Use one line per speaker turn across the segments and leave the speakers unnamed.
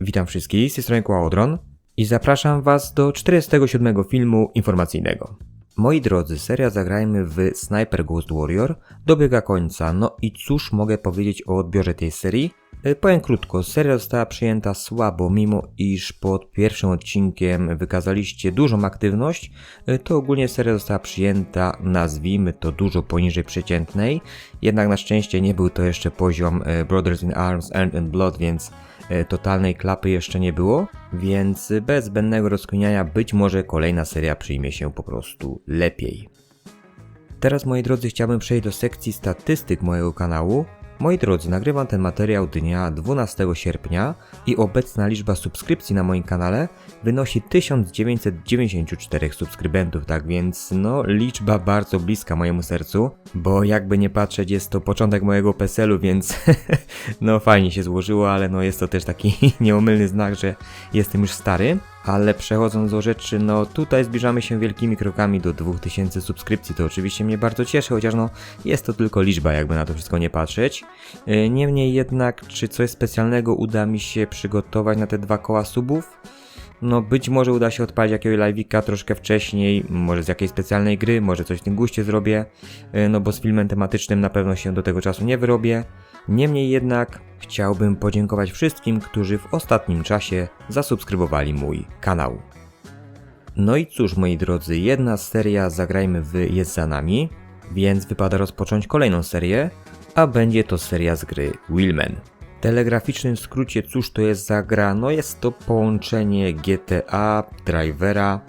Witam wszystkich, z tej strony Kłaodron i zapraszam Was do 47 filmu informacyjnego. Moi drodzy, seria Zagrajmy w Sniper Ghost Warrior. Dobiega końca, no i cóż mogę powiedzieć o odbiorze tej serii? E, Powiem krótko, seria została przyjęta słabo, mimo iż pod pierwszym odcinkiem wykazaliście dużą aktywność, e, to ogólnie seria została przyjęta, nazwijmy to dużo poniżej przeciętnej, jednak na szczęście nie był to jeszcze poziom e, Brothers in Arms Earned and Blood, więc totalnej klapy jeszcze nie było, więc bez zbędnego rozkminiania być może kolejna seria przyjmie się po prostu lepiej. Teraz moi drodzy chciałbym przejść do sekcji statystyk mojego kanału. Moi drodzy, nagrywam ten materiał dnia 12 sierpnia i obecna liczba subskrypcji na moim kanale wynosi 1994 subskrybentów, tak więc no liczba bardzo bliska mojemu sercu, bo jakby nie patrzeć jest to początek mojego PESEL-u, więc no fajnie się złożyło, ale no jest to też taki nieomylny znak, że jestem już stary. Ale przechodząc do rzeczy, no tutaj zbliżamy się wielkimi krokami do 2000 subskrypcji. To oczywiście mnie bardzo cieszy, chociaż no jest to tylko liczba, jakby na to wszystko nie patrzeć. Yy, Niemniej jednak, czy coś specjalnego uda mi się przygotować na te dwa koła subów? No być może uda się odpalić jakiegoś live'ika troszkę wcześniej, może z jakiejś specjalnej gry, może coś w tym guście zrobię, yy, no bo z filmem tematycznym na pewno się do tego czasu nie wyrobię. Niemniej jednak chciałbym podziękować wszystkim, którzy w ostatnim czasie zasubskrybowali mój kanał. No i cóż, moi drodzy, jedna seria Zagrajmy w jest za nami, więc wypada rozpocząć kolejną serię, a będzie to seria z gry Willman. W telegraficznym skrócie, cóż to jest za gra? No jest to połączenie GTA, Drivera,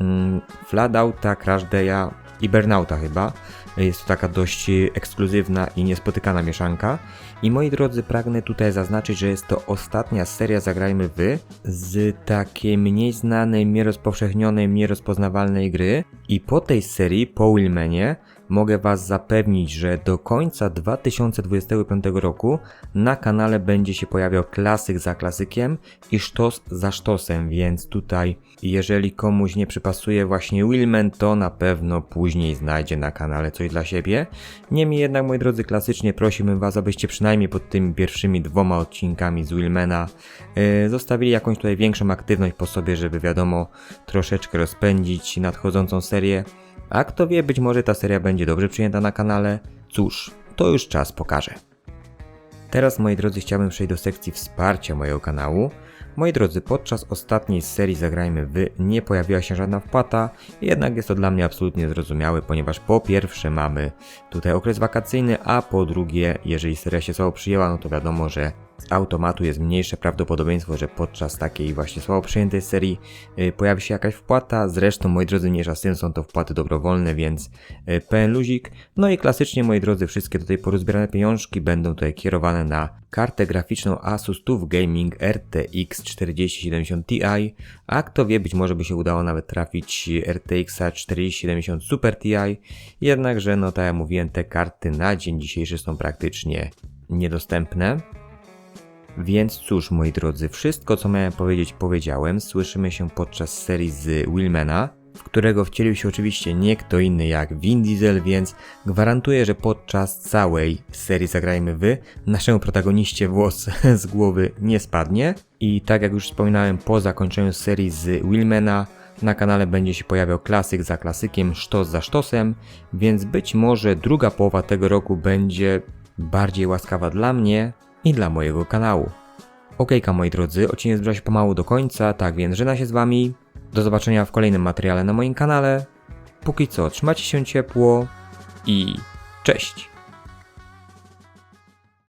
mm, Flatouta, Crash Day'a i Burnouta chyba. Jest to taka dość ekskluzywna i niespotykana mieszanka. I moi drodzy, pragnę tutaj zaznaczyć, że jest to ostatnia seria Zagrajmy Wy z takiej mniej znanej, mniej rozpowszechnionej, mniej rozpoznawalnej gry. I po tej serii, po Willmanie, mogę Was zapewnić, że do końca 2025 roku na kanale będzie się pojawiał klasyk za klasykiem i sztos za sztosem, więc tutaj jeżeli komuś nie przypasuje właśnie Willman, to na pewno później znajdzie na kanale coś dla siebie. Niemniej jednak, moi drodzy, klasycznie prosiłbym Was, abyście przynajmniej pod tymi pierwszymi dwoma odcinkami z Willmana yy, zostawili jakąś tutaj większą aktywność po sobie, żeby wiadomo troszeczkę rozpędzić nadchodzącą serię. A kto wie, być może ta seria będzie dobrze przyjęta na kanale. Cóż, to już czas pokaże. Teraz, moi drodzy, chciałbym przejść do sekcji wsparcia mojego kanału. Moi drodzy, podczas ostatniej serii Zagrajmy Wy nie pojawiła się żadna wpłata, jednak jest to dla mnie absolutnie zrozumiałe, ponieważ po pierwsze mamy tutaj okres wakacyjny, a po drugie, jeżeli seria się słabo przyjęła, no to wiadomo, że automatu jest mniejsze prawdopodobieństwo, że podczas takiej właśnie słabo przyjętej serii y, pojawi się jakaś wpłata. Zresztą, moi drodzy, mniejsza z tym są to wpłaty dobrowolne, więc y, pełen luzik. No i klasycznie, moi drodzy, wszystkie do tej pory zbierane pieniążki będą tutaj kierowane na kartę graficzną Asus TUF Gaming RTX 4070 Ti, a kto wie, być może by się udało nawet trafić RTX 4070 Super Ti, jednakże, no tak jak mówiłem, te karty na dzień dzisiejszy są praktycznie niedostępne. Więc cóż, moi drodzy, wszystko co miałem powiedzieć powiedziałem. Słyszymy się podczas serii z Willmana, w którego wcielił się oczywiście nie kto inny jak Vin Diesel, więc gwarantuję, że podczas całej serii Zagrajmy Wy naszemu protagoniście włos z głowy nie spadnie. I tak jak już wspominałem, po zakończeniu serii z Willmana na kanale będzie się pojawiał klasyk za klasykiem, sztos za sztosem, więc być może druga połowa tego roku będzie bardziej łaskawa dla mnie, i dla mojego kanału. Okejka moi drodzy, odcinek zbliża się pomału do końca, tak więc żena się z wami. Do zobaczenia w kolejnym materiale na moim kanale. Póki co, trzymajcie się ciepło i cześć!